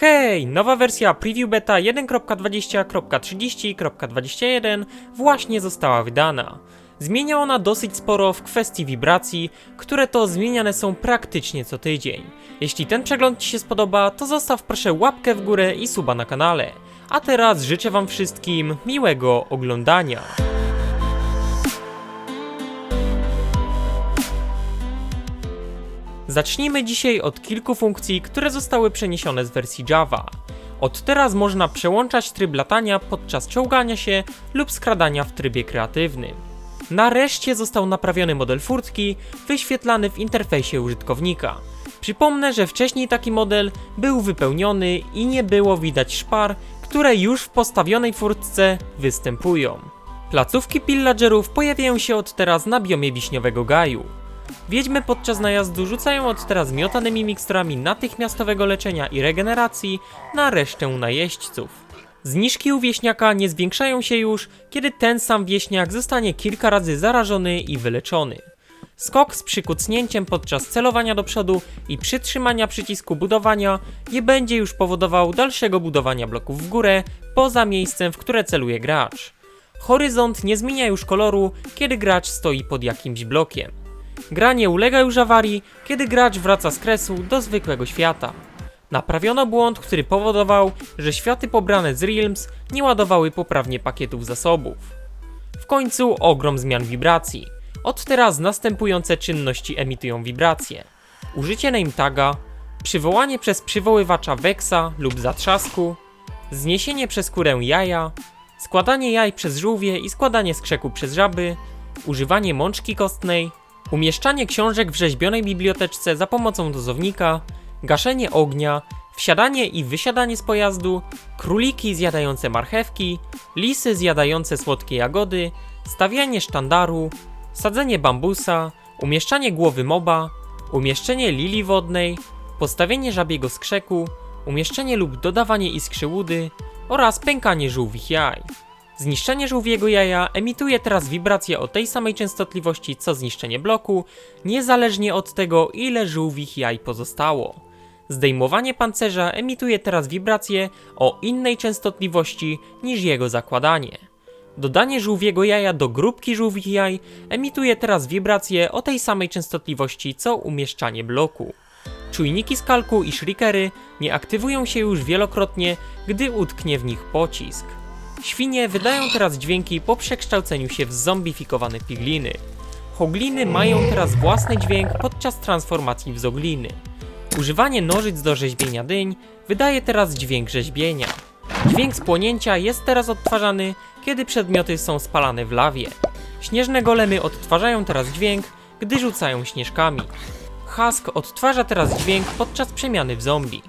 Hej, nowa wersja Preview Beta 1.20.30.21 właśnie została wydana. Zmienia ona dosyć sporo w kwestii wibracji, które to zmieniane są praktycznie co tydzień. Jeśli ten przegląd Ci się spodoba, to zostaw proszę łapkę w górę i suba na kanale. A teraz życzę Wam wszystkim miłego oglądania. Zacznijmy dzisiaj od kilku funkcji, które zostały przeniesione z wersji Java. Od teraz można przełączać tryb latania podczas czołgania się lub skradania w trybie kreatywnym. Nareszcie został naprawiony model furtki, wyświetlany w interfejsie użytkownika. Przypomnę, że wcześniej taki model był wypełniony i nie było widać szpar, które już w postawionej furtce występują. Placówki pillagerów pojawiają się od teraz na biomie wiśniowego gaju. Wiedźmy podczas najazdu rzucają od teraz miotanymi miksturami natychmiastowego leczenia i regeneracji na resztę najeźdźców. Zniżki u wieśniaka nie zwiększają się już, kiedy ten sam wieśniak zostanie kilka razy zarażony i wyleczony. Skok z przykucnięciem podczas celowania do przodu i przytrzymania przycisku budowania nie będzie już powodował dalszego budowania bloków w górę poza miejscem, w które celuje gracz. Horyzont nie zmienia już koloru, kiedy gracz stoi pod jakimś blokiem. Gra nie ulega już awarii, kiedy gracz wraca z kresu do zwykłego świata. Naprawiono błąd, który powodował, że światy pobrane z Realms nie ładowały poprawnie pakietów zasobów. W końcu ogrom zmian wibracji. Od teraz następujące czynności emitują wibracje. Użycie name taga, przywołanie przez przywoływacza weksa lub zatrzasku, zniesienie przez kurę jaja, składanie jaj przez żółwie i składanie skrzeku przez żaby, używanie mączki kostnej, umieszczanie książek w rzeźbionej biblioteczce za pomocą dozownika, gaszenie ognia, wsiadanie i wysiadanie z pojazdu, króliki zjadające marchewki, lisy zjadające słodkie jagody, stawianie sztandaru, sadzenie bambusa, umieszczanie głowy moba, umieszczenie lilii wodnej, postawienie żabiego skrzeku, umieszczenie lub dodawanie iskrzy łudy oraz pękanie żółwich jaj. Zniszczenie żółwiego jaja emituje teraz wibrację o tej samej częstotliwości co zniszczenie bloku, niezależnie od tego ile żółwich jaj pozostało. Zdejmowanie pancerza emituje teraz wibrację o innej częstotliwości niż jego zakładanie. Dodanie żółwiego jaja do grupki żółwich jaj emituje teraz wibrację o tej samej częstotliwości co umieszczanie bloku. Czujniki skalku i shrikery nie aktywują się już wielokrotnie, gdy utknie w nich pocisk. Świnie wydają teraz dźwięki po przekształceniu się w zombifikowane pigliny. Hogliny mają teraz własny dźwięk podczas transformacji w zogliny. Używanie nożyc do rzeźbienia dyń wydaje teraz dźwięk rzeźbienia. Dźwięk spłonięcia jest teraz odtwarzany, kiedy przedmioty są spalane w lawie. Śnieżne golemy odtwarzają teraz dźwięk, gdy rzucają śnieżkami. Husk odtwarza teraz dźwięk podczas przemiany w zombie.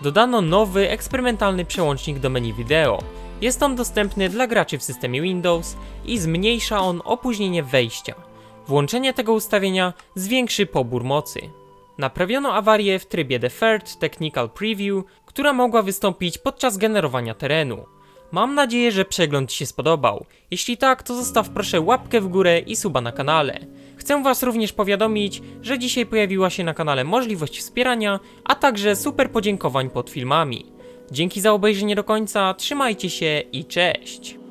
Dodano nowy, eksperymentalny przełącznik do menu wideo. Jest on dostępny dla graczy w systemie Windows i zmniejsza on opóźnienie wejścia. Włączenie tego ustawienia zwiększy pobór mocy. Naprawiono awarię w trybie Deferred Technical Preview, która mogła wystąpić podczas generowania terenu. Mam nadzieję, że przegląd się spodobał. Jeśli tak, to zostaw proszę łapkę w górę i suba na kanale. Chcę Was również powiadomić, że dzisiaj pojawiła się na kanale możliwość wspierania, a także super podziękowań pod filmami. Dzięki za obejrzenie do końca, trzymajcie się i cześć!